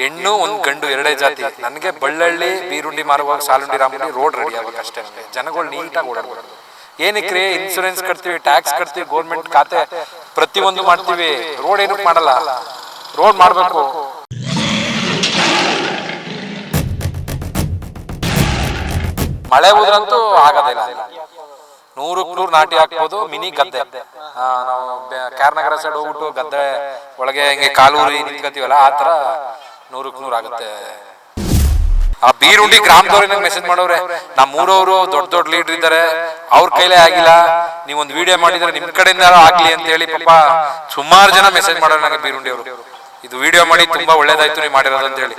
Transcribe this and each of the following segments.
ಹೆಣ್ಣು ಒಂದು ಗಂಡು ಎರಡೇ ಜಾತಿ. ನನಗೆ ಬಳ್ಳಳ್ಳಿ, ಬೀರುಂಡಿ ಮಾರುವಾಗ ಸಾಲುಂಡಿ, ರಾಮುಂಡಿ ರೋಡ್ ರೆಡಿ ಆಗಬೇಕು ಅಷ್ಟೇ ಜನಗಳು ನೀಟಾಗಿ ಓಡಾಡ್ಬಾರ್ದು ಏನಕ್ಕೆ ಇನ್ಸೂರೆನ್ಸ್ ಕಟ್ತೀವಿ ಟ್ಯಾಕ್ಸ್ ಕಟ್ತೀವಿ ಗೌರ್ಮೆಂಟ್ ಖಾತೆ ಪ್ರತಿಯೊಂದು ಮಾಡ್ತೀವಿ. ರೋಡ್ ಏನಕ್ಕೆ ಮಾಡಲ್ಲ? ರೋಡ್ ಮಾಡಬೇಕು. ಮಳೆ ಹೋದ್ರಂತೂ ಆಗೋದಿಲ್ಲ ನೂರಕ್ಕೆ ನೂರು ನಾಟಿ ಹಾಕ್ಬೋದು, ಮಿನಿ ಗದ್ದೆ. ನಾವು ಕ್ಯಾರ್ನಗರ ಸೈಡ್ ಹೋಗ್ಬಿಟ್ಟು ಗದ್ದೆ ಒಳಗೆ ಹಿಂಗೆ ಕಾಲೂರಿ ನಿಂತ್ಕೋತೀವಲ್ಲ, ಆ ಥರ ನೂರಕ್ಕೆ ನೂರು ಆಗುತ್ತೆ. ಆ ಬೀರುಂಡಿ ಗ್ರಾಮದವ್ರು ನಂಗೆ ಮೆಸೇಜ್ ಮಾಡೋರೆ ನಮ್ಮ ಮೂರವರು ದೊಡ್ಡ ದೊಡ್ಡ ಲೀಡರ್ ಇದ್ದಾರೆ ಅವ್ರ ಕೈಲೇ ಆಗಿಲ್ಲ ನೀವೊಂದು ವಿಡಿಯೋ ಮಾಡಿದ್ರೆ ನಿಮ್ ಕಡೆಯಿಂದ ಆಗ್ಲಿ ಅಂತ ಹೇಳಿ ಪಾಪ ಸುಮಾರು ಜನ ಮೆಸೇಜ್ ಮಾಡೋರು ನನಗೆ ಬೀರುಂಡಿ ಅವರು ಇದು ವಿಡಿಯೋ ಮಾಡಿ ತುಂಬಾ ಒಳ್ಳೇದಾಯ್ತು ನೀವು ಮಾಡಿರೋದು ಅಂತ ಹೇಳಿ.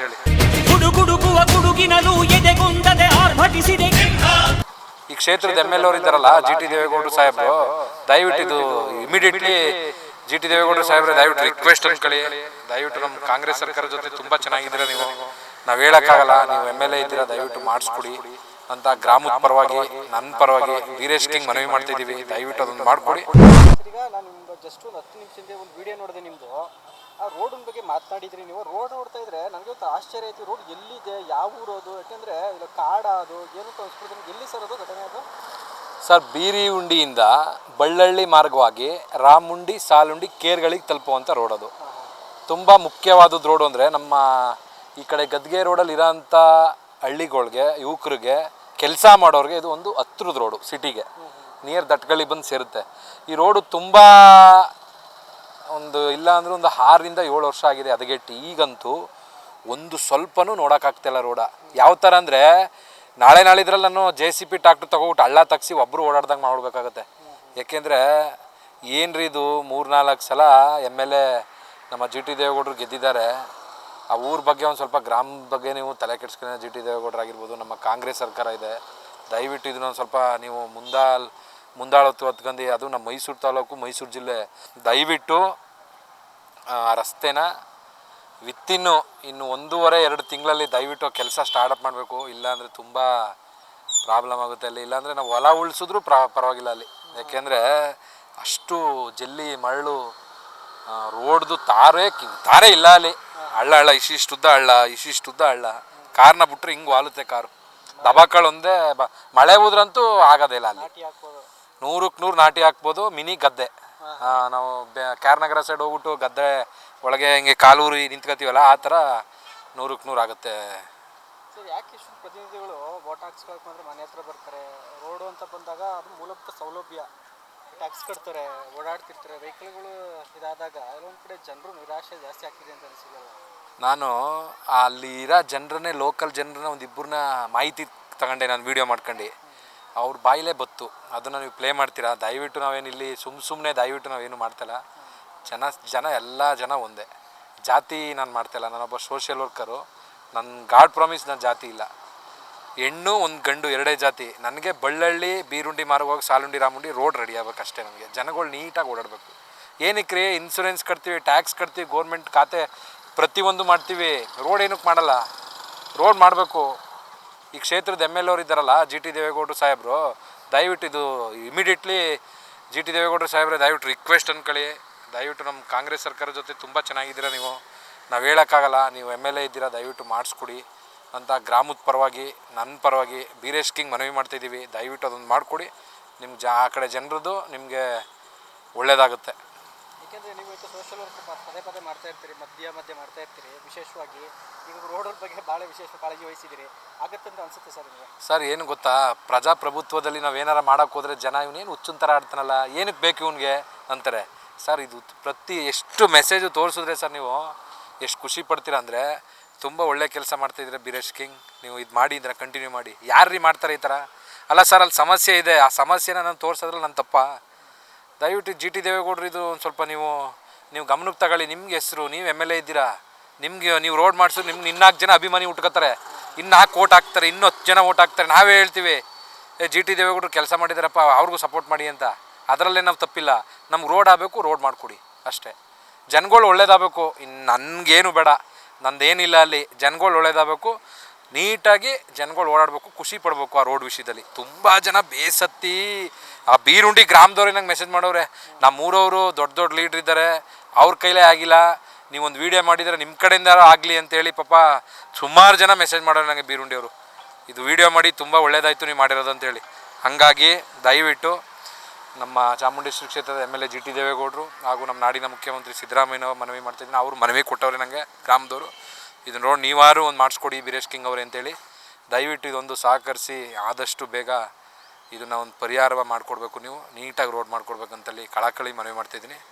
ಈ ಕ್ಷೇತ್ರದ ಎಂ ಎಲ್ ಅವ್ರು ಇದ್ದಾರಲ್ಲ ಜಿ ಟಿ ದೇವೇಗೌಡರು ಸಾಹೇಬ್ರು ದಯವಿಟ್ಟು ಇದು ಇಮಿಡಿಯೇಟ್ಲಿ ಜಿ ಟಿ ದೇವೇಗೌಡರು ಸಾಹೇಬ್ರೆ, ದಯವಿಟ್ಟು ರಿಕ್ವೆಸ್ಟ್ ಅನ್ಕೊಳ್ಳಿ ದಯವಿಟ್ಟು ನಮ್ಮ ಕಾಂಗ್ರೆಸ್ ಸರ್ಕಾರ ಜೊತೆ ತುಂಬಾ ಚೆನ್ನಾಗಿದ್ದೀರಾ ನೀವು? ನಾವು ಹೇಳೋಕ್ಕಾಗಲ್ಲ, ನೀವು ಎಂ ಎಲ್ ಎ ಇದ್ದೀರಾ, ದಯವಿಟ್ಟು ಮಾಡಿಸ್ಕೊಡಿ ಅಂತ ಗ್ರಾಮದ ಪರವಾಗಿ ನನ್ನ ಪರವಾಗಿ ವೀರೇಶ್ ಕಿಂಗ್ ಮನವಿ ಮಾಡ್ತಿದ್ದೀವಿ ದಯವಿಟ್ಟು ಅದೊಂದು ಮಾಡಿಕೊಡಿ. ಈಗ ನಾನು ನಿಮ್ದು ಜಸ್ಟ್ ಒಂದು ಹತ್ತು ನಿಮಿಷ ಹಿಂದೆ ಒಂದು ವಿಡಿಯೋ ನೋಡಿದೆ ನಿಮ್ಮದು ಆ ರೋಡ್ ಬಗ್ಗೆ ಮಾತನಾಡಿದ್ರಿ ನೀವು. ರೋಡ್ ನೋಡ್ತಾ ಇದ್ರೆ ನನಗೆ ಒಂದು ಆಶ್ಚರ್ಯ ಆಯ್ತು. ರೋಡ್ ಎಲ್ಲಿದೆ? ಯಾವ ಊರು ಅದು? ಯಾಕೆಂದ್ರೆ, ಇಲ್ಲ ಕಾಡ ಅದು, ಏನು ಅನ್ಸ್ಬಿಡ್ತು ನನಗೆ ಎಲ್ಲಿ ಸರ್ ಅದು ಘಟನೆ ಅದು? ಸರ್, ಬೀರಿ ಉಂಡಿಯಿಂದ ಬಳ್ಳಳ್ಳಿ ಮಾರ್ಗವಾಗಿ ರಾಮುಂಡಿ, ಸಾಲುಂಡಿ, ಕೇರ್ಗಳಿಗೆ ತಲುಪುವಂಥ ರೋಡ್ ಅದು. ತುಂಬ ಮುಖ್ಯವಾದದ್ದು ರೋಡು ಅಂದರೆ ನಮ್ಮ ಈ ಕಡೆ ಗದ್ಗೆ ರೋಡಲ್ಲಿ ಇರೋಂಥ ಹಳ್ಳಿಗಳಿಗೆ, ಯುವಕರಿಗೆ ಕೆಲಸ ಮಾಡೋರಿಗೆ ಇದು ಒಂದು ಹತ್ರದ ರೋಡು ಸಿಟಿಗೆ ನಿಯರ್ ದಟ್ಗಳಿಗೆ ಬಂದು ಸೇರುತ್ತೆ. ಈ ರೋಡು ತುಂಬ ಒಂದು ಇಲ್ಲ ಅಂದ್ರೆ ಒಂದು ಆರರಿಂದ ಏಳು ವರ್ಷ ಆಗಿದೆ ಅದಗೆಟ್ಟಿ ಈಗಂತೂ ಒಂದು ಸ್ವಲ್ಪನೂ ನೋಡೋಕ್ಕಾಗ್ತಿಲ್ಲ ರೋಡ ಯಾವ ಥರ ಅಂದರೆ ನಾಳೆ ನಾಳಿದ್ರಲ್ಲಿ ನಾನು ಜೆ ಸಿ ಪಿ ಟ್ರಾಕ್ಟರ್ ತಗೋಬಿಟ್ಟು ಹಳ್ಳ ತಗ್ಸಿ ಒಬ್ಬರು ಓಡಾಡ್ದಂಗೆ ಮಾಡ್ಬೇಕಾಗತ್ತೆ ಏಕೆಂದರೆ ಏನ್ರಿ ಇದು ಮೂರ್ನಾಲ್ಕು ಸಲ ಎಂ ಎಲ್ ಎ ನಮ್ಮ ಜಿ ಟಿ ದೇವೇಗೌಡರು ಗೆದ್ದಿದ್ದಾರೆ. ಆ ಊರ ಬಗ್ಗೆ ಒಂದು ಸ್ವಲ್ಪ ಗ್ರಾಮ ಬಗ್ಗೆ ನೀವು ತಲೆ ಕೆಡ್ಸ್ಕೊಂಡ್ರೆ ಜಿ ಟಿ ದೇವೇಗೌಡರು ಆಗಿರ್ಬೋದು, ನಮ್ಮ ಕಾಂಗ್ರೆಸ್ ಸರ್ಕಾರ ಇದೆ. ದಯವಿಟ್ಟು ಇದನ್ನ ಒಂದು ಸ್ವಲ್ಪ ನೀವು ಮುಂದಾಲ್ ಮುಂದಾಳತ್ತು ಹೊತ್ಕೊಂಡು. ಅದು ನಮ್ಮ ಮೈಸೂರು ತಾಲೂಕು, ಮೈಸೂರು ಜಿಲ್ಲೆ. ದಯವಿಟ್ಟು ಆ ರಸ್ತೆನ ವಿತ್ತಿನ್ನು ಇನ್ನು ಒಂದೂವರೆ ಎರಡು ತಿಂಗಳಲ್ಲಿ ದಯವಿಟ್ಟು ಕೆಲಸ ಸ್ಟಾರ್ಟಪ್ ಮಾಡಬೇಕು. ಇಲ್ಲಾಂದರೆ ತುಂಬ ಪ್ರಾಬ್ಲಮ್ ಆಗುತ್ತೆ ಅಲ್ಲಿ. ಇಲ್ಲಾಂದರೆ ನಾವು ಹೊಲ ಉಳಿಸಿದ್ರು ಪ್ರ ಪರವಾಗಿಲ್ಲ ಅಲ್ಲಿ. ಯಾಕೆಂದರೆ ಅಷ್ಟು ಜಲ್ಲಿ ಮರಳು ರೋಡ್ದು ತಾರೆ ತಾರೇ ಇಲ್ಲ ಅಲ್ಲಿ. ಹಳ್ಳ ಹಳ್ಳ ಇಷ್ಟಿಷ್ಟುದ್ದ ಹಳ್ಳ ಇಷ್ಟಿಷ್ಟುದ್ದ ಹಳ್ಳ. ಕಾರ್ನ ಬಿಟ್ಟರೆ ಹಿಂಗೆ ವಾಲುತ್ತೆ ಕಾರು. ದಬಾಕಳು ಒಂದೇ ಬ ಮಳೆ ಹೋದ್ರಂತೂ ಆಗೋದೇ ಇಲ್ಲ ಅಲ್ಲಿ. ನೂರಕ್ಕೆ ನೂರು ನಾಟಿ ಹಾಕ್ಬೋದು ಮಿನಿ ಗದ್ದೆ. ನಾವು ಕ್ಯಾರ್ ನಗರ ಸೈಡ್ ಹೋಗ್ಬಿಟ್ಟು ಗದ್ದೆ ಒಳಗೆ ಹಿಂಗೆ ಕಾಲೂರಿ ನಿಂತ್ಕೋತೀವಲ್ಲ ಆ ಥರ ನೂರಕ್ಕೆ ನೂರು ಆಗುತ್ತೆ. ಸರ್ ಯಾಕೆ ಇಷ್ಟು ಪ್ರತಿನಿಧಿಗಳು ವೋಟ್ ಹಾಕ್ಸ್ಕೊಳಕ್ಕೆ ಅಂದ್ರೆ ಮನೆ ಹತ್ರ ಬರ್ತಾರೆ? ರೋಡು ಅಂತ ಬಂದಾಗ ಅದು ಮೂಲಭೂತ ಸೌಲಭ್ಯ. ಟ್ಯಾಕ್ಸ್ ಕಟ್ತಾರೆ ಓಡಾಡ್ತಿರ್ತಾರೆ ವೆಹಿಕಲ್ಗಳು ಇದಾದಾಗ ಅಲ್ಲೊಂದು ಕಡೆ ಜನರು ನಿರಾಶೆ ಜಾಸ್ತಿ ಆಗ್ತಿದೆ ಅಂತ ಅನಿಸಿದಲ್ಲ ನಾನು ಅಲ್ಲಿ ಇರೋ ಜನರನ್ನೇ ಲೋಕಲ್ ಜನರನ್ನ ಒಂದು ಇಬ್ಬರನ್ನ ಮಾಹಿತಿ ತಗೊಂಡೆ ನಾನು ವೀಡಿಯೋ ಮಾಡ್ಕೊಂಡು. ಅವ್ರ ಬಾಯಿಲೇ ಬತ್ತು. ಅದನ್ನು ನೀವು ಪ್ಲೇ ಮಾಡ್ತೀರಾ? ದಯವಿಟ್ಟು ನಾವೇನು ಇಲ್ಲಿ ಸುಮ್ಮ ಸುಮ್ಮನೆ ದಯವಿಟ್ಟು ನಾವೇನು ಮಾಡ್ತಲ್ಲ ಜನ ಜನ ಎಲ್ಲ ಜನ ಒಂದೇ. ಜಾತಿ ನಾನು ಮಾಡ್ತಾಯಿಲ್ಲ ನಾನೊಬ್ಬ ಸೋಷಿಯಲ್ ವರ್ಕರು ನನ್ನ ಗಾಡ್ ಪ್ರಾಮಿಸ್ ನನ್ನ ಜಾತಿ ಇಲ್ಲ. ಹೆಣ್ಣು, ಒಂದು ಗಂಡು, ಎರಡೇ ಜಾತಿ. ನನಗೆ ಬಳ್ಳಳ್ಳಿ, ಬೀರುಂಡಿ ಮಾರುವಾಗ ಸಾಲುಂಡಿ, ರಾಮುಂಡಿ ರೋಡ್ ರೆಡಿ ಆಗ್ಬೇಕು ಅಷ್ಟೇ ನನಗೆ ಜನಗಳು ನೀಟಾಗಿ ಓಡಾಡಬೇಕು. ಏನಕ್ಕೆ ಇನ್ಸೂರೆನ್ಸ್ ಕಟ್ತೀವಿ ಟ್ಯಾಕ್ಸ್ ಕಟ್ತೀವಿ ಗೌರ್ಮೆಂಟ್ ಖಾತೆ ಪ್ರತಿಯೊಂದು ಮಾಡ್ತೀವಿ. ರೋಡ್ ಏನಕ್ಕೆ ಮಾಡಲ್ಲ? ರೋಡ್ ಮಾಡಬೇಕು. ಈ ಕ್ಷೇತ್ರದ ಎಂ ಎಲ್ ಅವರು ಇದ್ದಾರಲ್ಲ, ಜಿ ಟಿ ದೇವೇಗೌಡರು ಸಾಹೇಬರು, ದಯವಿಟ್ಟು ಇದು ಇಮಿಡಿಯೇಟ್ಲಿ ಜಿ ಟಿ ದೇವೇಗೌಡರು ಸಾಹೇಬ್ರೆ ದಯವಿಟ್ಟು ರಿಕ್ವೆಸ್ಟ್ ಅನ್ಕೊಳ್ಳಿ. ದಯವಿಟ್ಟು ನಮ್ಮ ಕಾಂಗ್ರೆಸ್ ಸರ್ಕಾರ ಜೊತೆ ತುಂಬ ಚೆನ್ನಾಗಿದ್ದೀರಾ ನೀವು? ನಾವು ಹೇಳೋಕ್ಕಾಗಲ್ಲ, ನೀವು ಎಂ ಎಲ್ ಎ ಇದ್ದೀರಾ, ದಯವಿಟ್ಟು ಮಾಡಿಸ್ಕೊಡಿ. ಅಂತ ಗ್ರಾಮದ ಪರವಾಗಿ ನನ್ನ ಪರವಾಗಿ ಬೀರೇಶ್ ಕಿಂಗ್ ಮನವಿ ಮಾಡ್ತಿದ್ದೀವಿ ದಯವಿಟ್ಟು ಅದೊಂದು ಮಾಡಿಕೊಡಿ. ನಿಮ್ಮ ಜ, ಆ ಕಡೆ ಜನರದ್ದು ನಿಮಗೆ ಒಳ್ಳೆಯದಾಗುತ್ತೆ ಏಕೆಂದರೆ ನೀವು ಇವತ್ತು ಸೋಷಿಯಲ್ ವರ್ಕ್ ಪದೇ ಪದೇ ಮಾಡ್ತಾ ಇರ್ತೀರಿ, ಮಧ್ಯ ಮಧ್ಯೆ ಮಾಡ್ತಾ ಇರ್ತೀರಿ, ವಿಶೇಷವಾಗಿ ಈಗ ರೋಡ್ ಬಗ್ಗೆ ಭಾಳ ವಿಶೇಷ ಕಾಳಜಿ ವಹಿಸಿದ್ದೀರಿ, ಆಗತ್ತೆ ಅಂತ ಅನಿಸುತ್ತೆ ಸರ್ ನಿಮಗೆ? ಸರ್, ಏನು ಗೊತ್ತಾ? ಪ್ರಜಾಪ್ರಭುತ್ವದಲ್ಲಿ ನಾವು ಏನಾರ ಮಾಡೋಕ್ಕೆ ಹೋದರೆ ಜನ ಇವನೇನು ಹುಚ್ಚಿನ ಥರ ಆಡ್ತಾನಲ್ಲ ಏನಕ್ಕೆ ಬೇಕು ಇವನಿಗೆ ಅಂತಾರೆ. ಸರ್, ಇದು ಪ್ರತಿ ಎಷ್ಟು ಮೆಸೇಜು ತೋರಿಸಿದ್ರೆ ಸರ್ ನೀವು ಎಷ್ಟು ಖುಷಿ ಪಡ್ತೀರಾ ಅಂದರೆ, ತುಂಬ ಒಳ್ಳೆ ಕೆಲಸ ಮಾಡ್ತಾಯಿದ್ರೆ ಬಿರೇಶ್ ಕಿಂಗ್, ನೀವು ಇದು ಮಾಡಿ, ಇದನ್ನ ಕಂಟಿನ್ಯೂ ಮಾಡಿ. ಯಾರ್ರೀ ಮಾಡ್ತಾರೆ ಈ ಥರ ಅಲ್ಲ ಸರ್, ಅಲ್ಲಿ ಸಮಸ್ಯೆ ಇದೆ. ಆ ಸಮಸ್ಯೆನ ನಾನು ತೋರಿಸೋದ್ರಲ್ಲಿ ನನ್ನ ತಪ್ಪ? ದಯವಿಟ್ಟು ಜಿ ಟಿ ದೇವೇಗೌಡರು ಇದು ಒಂದು ಸ್ವಲ್ಪ ನೀವು ನೀವು ಗಮನಕ್ಕೆ ತಗೊಳ್ಳಿ. ನಿಮ್ಗೆ ಹೆಸರು, ನೀವು ಎಂ ಎಲ್ ಎ ಇದ್ದೀರಾ? ನಿಮಗೆ, ನೀವು ರೋಡ್ ಮಾಡಿಸು ನಿಮ್ಗೆ ಇನ್ನಾಲ್ಕು ಜನ ಅಭಿಮಾನಿ ಉಟ್ಕೋತಾರೆ. ಇನ್ನು ಹಾಕಿ ಓಟ್ ಹಾಕ್ತಾರೆ ಇನ್ನೂ ಜನ ಓಟ್ ಹಾಕ್ತಾರೆ. ನಾವೇ ಹೇಳ್ತೀವಿ, ಏ, ಜಿ ಟಿ ದೇವೇಗೌಡರು ಕೆಲಸ ಮಾಡಿದಾರಪ್ಪ, ಅವ್ರಿಗೂ ಸಪೋರ್ಟ್ ಮಾಡಿ ಅಂತ. ಅದರಲ್ಲೇ ನಾವು ತಪ್ಪಿಲ್ಲ. ನಮ್ಗೆ ರೋಡ್ ಆಗಬೇಕು ರೋಡ್ ಮಾಡಿಕೊಡಿ ಅಷ್ಟೇ. ಜನಗಳು ಒಳ್ಳೇದಾಗಬೇಕು. ಇನ್ನು ನನಗೇನು ಬೇಡ. ನಂದೇನಿಲ್ಲ ಅಲ್ಲಿ. ಜನಗಳು ಒಳ್ಳೇದಾಗಬೇಕು. ನೀಟಾಗಿ ಜನಗಳು ಓಡಾಡಬೇಕು, ಖುಷಿ ಪಡಬೇಕು ಆ ರೋಡ್ ವಿಷಯದಲ್ಲಿ. ತುಂಬ ಜನ ಬೇಸತ್ತಿ, ಆ ಬೀರುಂಡಿ ಗ್ರಾಮದವ್ರೆ ನಂಗೆ ಮೆಸೇಜ್ ಮಾಡೋರೆ ನಮ್ಮ ಊರವರು ದೊಡ್ಡ ದೊಡ್ಡ ಲೀಡ್ರ್ ಇದ್ದಾರೆ ಅವ್ರ ಕೈಲೇ ಆಗಿಲ್ಲ ನೀವೊಂದು ವೀಡಿಯೋ ಮಾಡಿದರೆ ನಿಮ್ಮ ಕಡೆಯಿಂದ ಆಗಲಿ ಅಂತೇಳಿ ಪಾಪ ಸುಮಾರು ಜನ ಮೆಸೇಜ್ ಮಾಡೋರು ನನಗೆ ಬೀರುಂಡಿಯವರು ಇದು ವೀಡಿಯೋ ಮಾಡಿ ತುಂಬ ಒಳ್ಳೇದಾಯಿತು ನೀವು ಮಾಡಿರೋದು ಅಂತೇಳಿ ಹಾಗಾಗಿ ದಯವಿಟ್ಟು ನಮ್ಮ ಚಾಮುಂಡೇಶ್ವರಿ ಕ್ಷೇತ್ರದ M L A G T ದೇವೇಗೌಡರು ಹಾಗೂ ನಮ್ಮ ನಾಡಿನ ಮುಖ್ಯಮಂತ್ರಿ ಸಿದ್ದರಾಮಯ್ಯನವರು ಮನವಿ ಮಾಡ್ತಿದ್ದೀನಿ. ಅವರು ಮನವಿ ಕೊಟ್ಟವ್ರೆ ನನಗೆ ಗ್ರಾಮದವರು. ಇದನ್ನ ನೋಡಿ ನೀವಾರು ಒಂದು ಮಾಡಿಸ್ಕೊಡಿ ಬೀರೇಶ್ ಕಿಂಗ್ ಅವರೇ ಅಂತೇಳಿ. ದಯವಿಟ್ಟು ಇದೊಂದು ಸಹಕರಿಸಿ ಆದಷ್ಟು ಬೇಗ ಇದನ್ನು ಒಂದು ಪರಿಹಾರ ಮಾಡಿಕೊಡ್ಬೇಕು ನೀವು. ನೀಟಾಗಿ ರೋಡ್ ಮಾಡಿಕೊಡ್ಬೇಕಂತೇಳಿ ಕಳಕಳಿ ಮನವಿ ಮಾಡ್ತಿದ್ದೀನಿ.